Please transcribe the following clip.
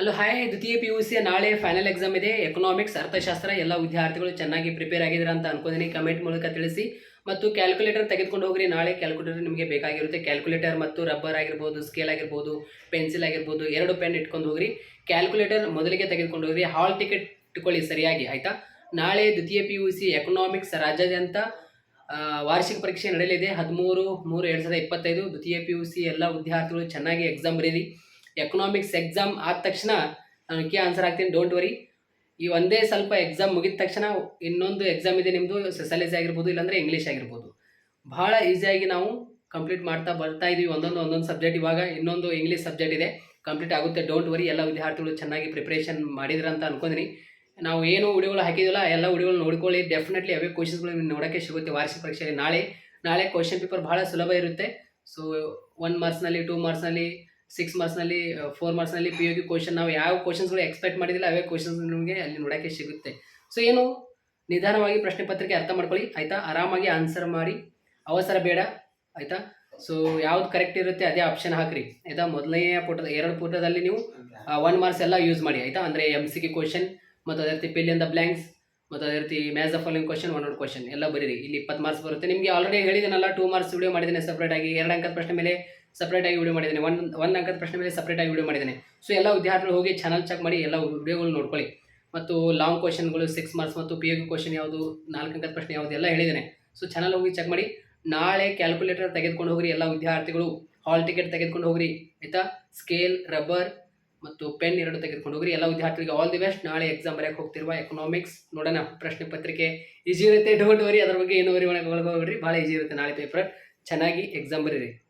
Hello hi ದ್ವಿತೀಯ P U ಸಿಯ ನಾಳೆ ಫೈನಲ್ ಎಕ್ಸಾಮ್ ಇದೆ. ಎಕನಾಮಿಕ್ಸ್ ಅರ್ಥಶಾಸ್ತ್ರ, ಎಲ್ಲ ವಿದ್ಯಾರ್ಥಿಗಳು ಚೆನ್ನಾಗಿ ಪ್ರಿಪೇರ್ ಆಗಿದ್ದೀರಾ ಅಂತ ಅನ್ಕೋತೀನಿ ಕಮೆಂಟ್ ಮೂಲಕ ತಿಳಿಸಿ. ಮತ್ತು ಕ್ಯಾಲ್ಕುಲೇಟರ್ ತೆಗೆದುಕೊಂಡು ಹೋಗ್ರಿ. ನಾಳೆ ಕ್ಯಾಲ್ಕುಲೇಟರ್ ನಿಮಗೆ ಬೇಕಾಗಿರುತ್ತೆ. ಕ್ಯಾಲ್ಕುಲೇಟರ್ ಮತ್ತು ರಬ್ಬರ್ ಆಗಿರ್ಬೋದು ಸ್ಕೇಲ್ ಆಗಿರ್ಬೋದು ಪೆನ್ಸಿಲ್ ಆಗಿರ್ಬೋದು, ಎರಡು ಪೆನ್ ಇಟ್ಕೊಂಡು ಹೋಗ್ರಿ. ಕ್ಯಾಲ್ಕುಲೇಟರ್ ಮೊದಲಿಗೆ ತೆಗೆದುಕೊಂಡು ಹೋಗ್ರಿ. ಹಾಲ್ ಟಿಕೆಟ್ ಇಟ್ಕೊಳ್ಳಿ ಸರಿಯಾಗಿ, ಆಯಿತಾ? ನಾಳೆ ದ್ವಿತೀಯ ಪಿ ಯು ಸಿ ಎಕನಾಮಿಕ್ಸ್ ರಾಜ್ಯಾದ್ಯಂತ ವಾರ್ಷಿಕ ಪರೀಕ್ಷೆ ನಡೆಯಲಿದೆ. ಹದಿಮೂರು ಮೂರು ಎರಡು ಸಾವಿರದ ಇಪ್ಪತ್ತೈದು. ದ್ವಿತೀಯ ಪಿ ಯು ಸಿ ಎಲ್ಲ ವಿದ್ಯಾರ್ಥಿಗಳು ಚೆನ್ನಾಗಿ ಎಕ್ಸಾಮ್ ಬರೀರಿ. ಎಕನಾಮಿಕ್ಸ್ ಎಕ್ಸಾಮ್ ಆದ ತಕ್ಷಣ ನಾನು ಕೇ ಆನ್ಸರ್ ಆಗ್ತೀನಿ ಡೋಂಟ್ ವರಿ ಈ ಒಂದೇ ಸ್ವಲ್ಪ ಎಕ್ಸಾಮ್ ಮುಗಿದ ತಕ್ಷಣ ಇನ್ನೊಂದು ಎಕ್ಸಾಮ್ ಇದೆ ನಿಮ್ಮದು ಸೊಸಾಲಜಿ ಆಗಿರ್ಬೋದು, ಇಲ್ಲಾಂದರೆ ಇಂಗ್ಲೀಷ್ ಆಗಿರ್ಬೋದು. ಭಾಳ ಈಸಿಯಾಗಿ ನಾವು ಕಂಪ್ಲೀಟ್ ಮಾಡ್ತಾ ಬರ್ತಾ ಇದೀವಿ. ಒಂದೊಂದು ಒಂದೊಂದು ಸಬ್ಜೆಕ್ಟ್ ಇವಾಗ ಇನ್ನೊಂದು ಇಂಗ್ಲೀಷ್ ಸಬ್ಜೆಕ್ಟ್ ಇದೆ. ಕಂಪ್ಲೀಟ್ ಆಗುತ್ತೆ. ಡೋಂಟ್ ವರಿ ಎಲ್ಲ ವಿದ್ಯಾರ್ಥಿಗಳು ಚೆನ್ನಾಗಿ ಪ್ರಿಪ್ರೇಷನ್ ಮಾಡಿದ್ರಂತ ಅಂತ ಅನ್ಕೊಂತೀನಿ ನಾವು ಏನು ವಿಡಿಯೋಗಳು ಹಾಕಿದಿಲ್ಲ ಎಲ್ಲ ವಿಡಿಯೋಗಳು ನೋಡ್ಕೊಳ್ಳಿ. ಡೆಫಿನೆಟ್ಲಿ ಅವೇ ಕ್ವಶನ್ಸ್ಗಳು ನಿಮ್ಗೆ ನೋಡೋಕ್ಕೆ ಸಿಗುತ್ತೆ. ವಾರ್ಷಿಕ ಪರೀಕ್ಷೆಯಲ್ಲಿ ನಾಳೆ ನಾಳೆ ಕ್ವಶನ್ ಪೇಪರ್ ಭಾಳ ಸುಲಭ ಇರುತ್ತೆ. ಸೊ ಒನ್ ಮಾರ್ಕ್ಸ್ನಲ್ಲಿ ಟೂ ಮಾರ್ಕ್ಸ್ನಲ್ಲಿ ಸಿಕ್ಸ್ ಮಾರ್ಕ್ಸ್ನಲ್ಲಿ ಫೋರ್ ಮಾರ್ಕ್ಸ್ನಲ್ಲಿ ಪಿ ಯು ಗೆ ಕ್ವಶನ್ ನಾವು ಯಾವ ಕ್ವಶನ್ಸ್ಗಳು ಎಕ್ಸ್ಪೆಕ್ಟ್ ಮಾಡಿದಿಲ್ಲ, ಅವೇ ಕ್ವಶನ್ಸ್ ನಿಮಗೆ ಅಲ್ಲಿ ನೋಡೋಕ್ಕೆ ಸಿಗುತ್ತೆ. ಸೊ ಏನು? ನಿಧಾನವಾಗಿ ಪ್ರಶ್ನೆ ಪತ್ರಿಕೆ ಅರ್ಥ ಮಾಡ್ಕೊಳ್ಳಿ. ಆಯಿತಾ? ಆರಾಮಾಗಿ ಆನ್ಸರ್ ಮಾಡಿ. ಅವಸರ ಬೇಡ. ಆಯಿತಾ? ಸೊ ಯಾವ್ದು ಕರೆಕ್ಟ್ ಇರುತ್ತೆ ಅದೇ ಆಪ್ಷನ್ ಹಾಕ್ರಿ. ಆಯಿತಾ? ಮೊದಲನೆಯ ಪುಟದ, ಎರಡು ಪುಟದಲ್ಲಿ ನೀವು ಒನ್ ಮಾರ್ಕ್ಸ್ ಎಲ್ಲ ಯೂಸ್ ಮಾಡಿ. ಆಯಿತಾ? ಅಂದರೆ ಎಂ ಸಿ ಕೆ ಕ್ವಶನ್ ಮತ್ತು ಅದೇ ರೀತಿ ಪಿಲ್ ಇನ್ ದ ಬ್ಲ್ಯಾಂಕ್ಸ್ ಮತ್ತು ಅದೇ ರೀತಿ match the following question one word question ಎಲ್ಲ ಬರೀರಿ. ಇಲ್ಲಿ ಇಪ್ಪತ್ತು ಮಾರ್ಕ್ಸ್ ಬರುತ್ತೆ. ನಿಮಗೆ ಆಲ್ರೆಡಿ ಹೇಳಿದ್ದೀನಲ್ಲ ಟೂ ಮಾರ್ಕ್ಸ್ ವಿಡಿಯೋ ಮಾಡಿದ್ದೇನೆ ಸಪ್ರೇಟಾಗಿ ಎರಡು ಅಂಕದ ಪ್ರಶ್ನೆ ಮೇಲೆ ಸಪ್ರೇಟ್ ಆಗಿ ವಿಡಿಯೋ ಮಾಡಿದ್ದೇನೆ. ಒನ್ ಒಂದು ಅಂಕದ ಪ್ರಶ್ನೆ ಮೇಲೆ ಸಪ್ರೇಟಾಗಿ ವಿಡಿಯೋ ಮಾಡಿದ್ದೇನೆ. ಸೊ ಎಲ್ಲ ವಿದ್ಯಾರ್ಥಿಗಳು ಹೋಗಿ ಚಾನಲ್ ಚೆಕ್ ಮಾಡಿ ಎಲ್ಲ ವಿಡಿಯೋಗಳು ನೋಡ್ಕೊಳ್ಳಿ. ಮತ್ತು ಲಾಂಗ್ ಕ್ವಶನ್ಗಳು ಸಿಕ್ಸ್ ಮಾರ್ಕ್ಸ್ ಮತ್ತು ಪಿ ಯು ಕ್ವಶನ್ ಯಾವುದು, ನಾಲ್ಕು ಅಂಕದ ಪ್ರಶ್ನೆ ಯಾವುದು, ಎಲ್ಲ ಹೇಳಿದ್ದೇನೆ. ಸೊ ಚಾನಲ್ ಹೋಗಿ ಚೆಕ್ ಮಾಡಿ. ನಾಳೆ ಕ್ಯಾಲ್ಕುಲೇಟರ್ ತೆಗೆದುಕೊಂಡು ಹೋಗ್ರಿ ಎಲ್ಲ ವಿದ್ಯಾರ್ಥಿಗಳು. ಹಾಲ್ ಟಿಕೆಟ್ ತೆಗೆದುಕೊಂಡು ಹೋಗ್ರಿ, ಆಯಿತಾ? ಸ್ಕೇಲ್ ರಬ್ಬರ್ ಮತ್ತು ಪೆನ್ ಎರಡು ತೆಗೆದುಕೊಂಡು ಹೋಗ್ರಿ. ಎಲ್ಲ ವಿದ್ಯಾರ್ಥಿಗಳಿಗೆ ಆಲ್ ದಿ ಬೆಸ್ಟ್ ನಾಳೆ ಎಕ್ಸಾಮ್ ಬರೆಯಕ್ಕೆ ಹೋಗ್ತಿರುವ ಎಕನಾಮಿಕ್ಸ್ ನೋಡೋಣ. ಪ್ರಶ್ನೆ ಪತ್ರಿಕೆ ಈಜಿ ಇರುತ್ತೆ. ಡೋಂಟ್ ವರಿ ಅದ್ರ ಬಗ್ಗೆ ಏನು ವರಿ ಒಳಗೆ ಹೋಗ್ರಿ. ಭಾಳ ಈಜಿ ಇರುತ್ತೆ. ನಾಳೆ ಪೇಪರ್ ಚೆನ್ನಾಗಿ ಎಕ್ಸಾಮ್ ಬರೀರಿ.